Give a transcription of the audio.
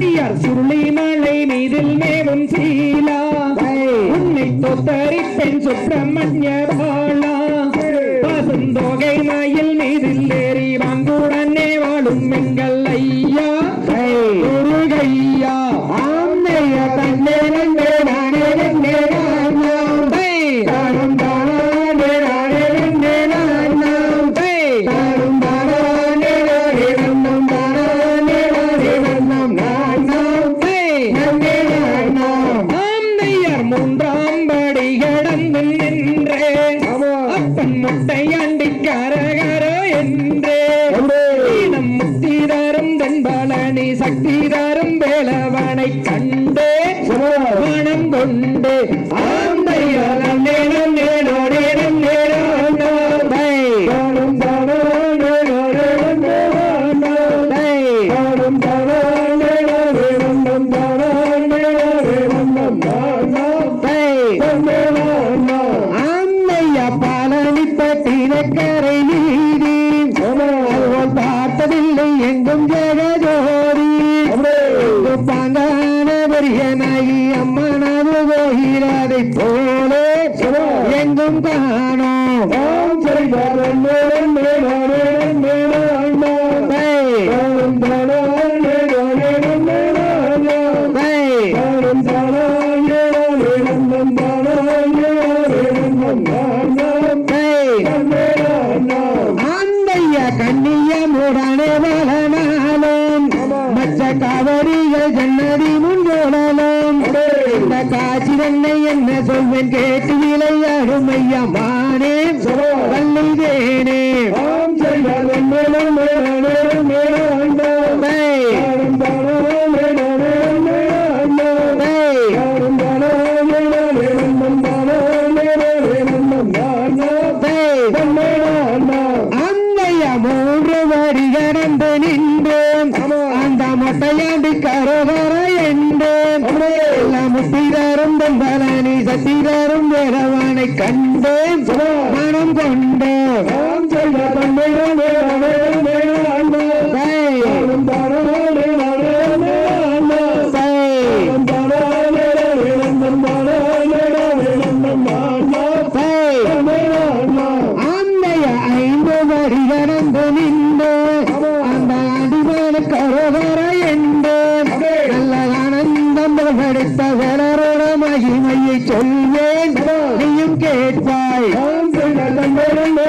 சகியார் சுருளி மலை மீதில் மேவும் சீலா உன்னை தொத்தரிப்பெண் சுப்பிரமணிய பாலா பசுந்தோகை மயில் மீதில் ஏறி வாங்குடனே வாழும் எங்கள் ஐயா. முட்டையாண்டி கரகரோ என்றே நம் முக்தி தரும் தென்பலனி சக்தி தரும் வேளவனை கண்டே மனம் கொண்டு ஆந்தையர் நேரம் நேரோடே நேரம் தானும் தானோ பெரியனாகி அம்மனது கோயிலதை போலே எங்கும் காணோம். காவரிகள் ஜன்னதி முன்கோடலும் இந்த காட்சி தன்னை என்ன சொல்வேன் கேட்டு விளையாடும் ஐயமானே வள்ளி தேனே அந்தைய முத்திரரும் பலனி சத்திரரும் வேறவனை கண்டேன். மனம் கொண்டோம் கொண்டேன் Mereme.